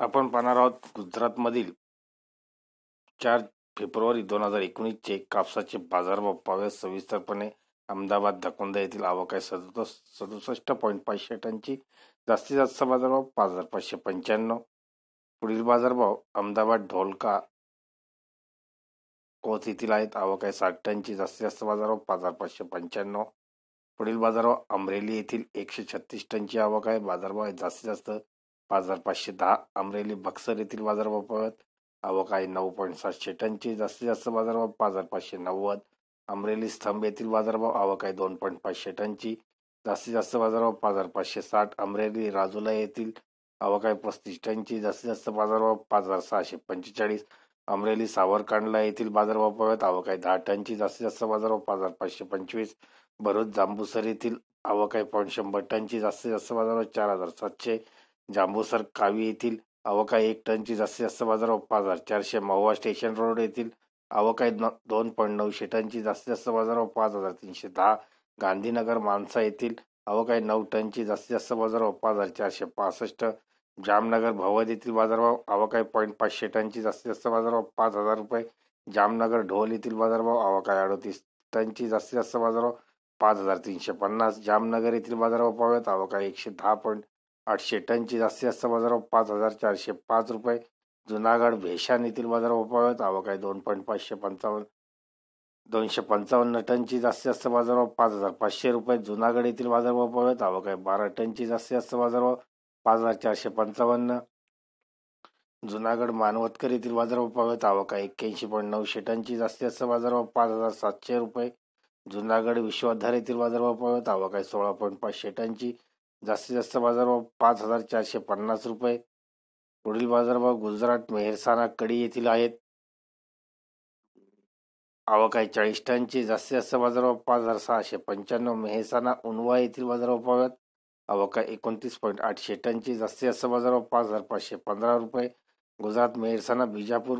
आपण पाहणार आहोत गुजरातमधील चार फेब्रुवारी दोन हजार एकोणीसचे कापसाचे बाजारभाव पाव्यास सविस्तरपणे अहमदाबाद धकोंदा येथील आवक आहे. सदुस सदुसष्ट पॉईंट पाचशे टनची जास्तीत जास्त बाजारभाव पाच हजार पाचशे पंच्याण्णव. पुढील बाजारभाव अहमदाबाद ढोलका कोथ येथील आहेत. आवक आहे साठ टनची. जास्तीत जास्त बाजारभाव पाच हजार पाचशे पंच्याण्णव. पुढील बाजारभाव अमरेली येथील एकशे छत्तीस टनची आवक आहे. बाजारभाव आहे जास्तीत जास्त बाजार पाचशे दहा अमरेली बक्सर येथील बाजारभाव पाहत आवक आहे नऊ पॉईंट सातशे टनची. जास्तीत जास्त बाजारभाव पाच हजार पाचशे नव्वद. अमरेली स्तंभ येथील बाजारभाव आवक आहे दोन पॉईंट पाचशे टनची. जास्तीत जास्त बाजारभाव पाच हजार पाचशे साठ. अमरेली राजुला येथील आवक आहे पस्तीस टनची. जास्तीत जास्त बाजारभाव पाच हजार सहाशे पंचेचाळीस. अमरेली सावरकांडला येथील बाजारभाव पाहत आवक आहे दहा टनची. जास्तीत जास्त बाजारभाव पाच हजार पाचशे पंचवीस. भरूच जांबूसर येथील आवक आहे पॉईंट शंभर टनची. जास्तीत जास्त बाजारभाव चार हजार सातशे. जांबूसर कावी येथील अवका एक टनची जास्तीत जास्त बाजार पाच हजार चारशे महुवा स्टेशन रोड येथील अवकाय दोन पॉईंट नऊशे टनची जास्तीत जास्त बाजार पाच हजार तीनशे दहा गांधीनगर मानसा येथील अवकाय नऊ टनची जास्तीत जास्त बाजारभाव पाच हजार चारशे पासष्ट जामनगर भवद येथील बाजारभाव अवकाय पॉईंट पाचशे टनची जास्तीत जास्त बाजारभाव पाच हजार रुपये जामनगर ढोल येथील बाजारभाव अवकाय अडतीस टनची जास्तीत जास्त बाजारभाव पाच हजार तीनशे पन्नास जामनगर येथील बाजारभाव पाहूयात अवकाय एकशे दहा पॉईंट आठशे टनची जास्तीत जास्त बाजारभाव पाच हजार चारशे पाच रुपये. जुनागड भेशान येथील बाजारभाव पाहत आवक आहे दोन पॉईंट पाचशे पंचावन्न दोनशे पंचावन्न टनची जास्तीत जास्त बाजारभाव पाच हजार पाचशे रुपये. जुनागड येथील बाजारभाव पाहत आवक आहे बारा टनची जास्तीत जास्त बाजारभाव पाच हजार चारशे पंचावन्न. जुनागड मानवतकर येथील बाजारभाव पाहत आवक आहे एक्क्याऐंशी पॉईंट नऊशे टनची जास्तीत जास्त बाजारभाव पाच हजार सातशे रुपये. जुनागड विश्वाधार येथील बाजारभाव पाहत आवक आहे सोळा पॉईंट पाचशे टनची जास्तीत जास्त बाजारभाव पाच हजार चारशे पन्नास रुपये. पुढील बाजारभाव गुजरात मेहरसाना कडी येथील आहेत. आवक आहे चाळीस टनची. जास्तीत जास्त बाजारभाव पाच हजार सहाशे पंच्याण्णव. मेहसाना उनवा येथील बाजारभाव पाव्यात आवक आहे एकोणतीस पॉईंट आठशे टनची. जास्तीत जास्त बाजारभाव पाच हजार पाचशे पंधरा रुपये. गुजरात मेहरसाना बिजापूर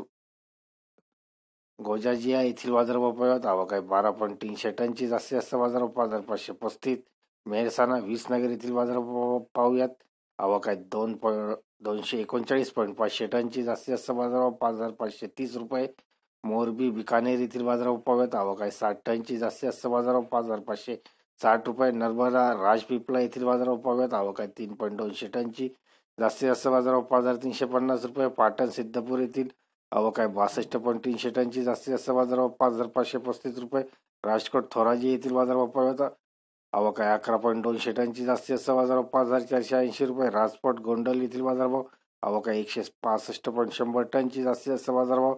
गोजाजिया येथील बाजारभाव पाव्यात आवक आहे बारा पॉईंट तीनशे टनची. जास्तीत जास्त बाजारभाव पाच हजार पाचशे पस्तीस. मेहरसाना नगर येथील बाजार पाहूयात. आवक आहे दोन पॉ दोनशे एकोणचाळीस पॉईंट पाचशे टनची जास्तीत जास्त बाजारभाव पाच हजार पाचशे तीस रुपये. मोरबी बिकानेर येथील बाजारभाव पाहूयात. आवक आहे साठ टनची जास्तीत जास्त बाजारभाव पाच हजार पाचशे साठ रुपये. नर्मदा राजपिपला येथील बाजारभाव पाहूयात. आवक आहे तीन पॉईंट दोनशे टनची जास्तीत जास्त बाजारभाव पाच हजार तीनशे पन्नास रुपये. पाटण सिद्धपूर येथील आवक आहे बासष्ट पॉईंट तीनशे टनची जास्तीत जास्त बाजारभाव पाच हजार पाचशे पस्तीस रुपये. राजकोट थोराजी येथील बाजारभाव पाहूयात. आवक काय अकरा पॉईंट दोन शेटांची जास्तीत जास्त बाजारभाव पाच हजार चारशे ऐंशी रुपये. राजपट गोंडल येथील बाजारभाव आवक काय एकशे पासष्ट पॉईंट शंभर टनची जास्तीत जास्त बाजारभाव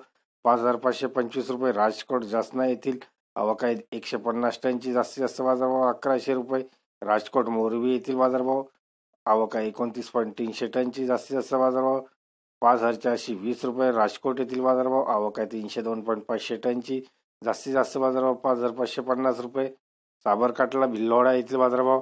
पाच हजार पाचशे पंचवीस रुपये. राजकोट जासना येथील आवक काय एकशे पन्नास टनची जास्तीत जास्त बाजारभाव अकराशे रुपये. राजकोट मोरबी येथील बाजारभाव आवक आहे एकोणतीस पॉईंट तीनशे टनची जास्तीत जास्त बाजारभाव पाच हजार चारशे वीस रुपये. राजकोट येथील बाजारभाव आवक आहे तीनशे दोन पॉईंट पाचशे टनची जास्तीत जास्त बाजारभाव पाच हजार पाचशे पन्नास रुपये. साबरकाठला भिल्लोडा येथील बाजारभाव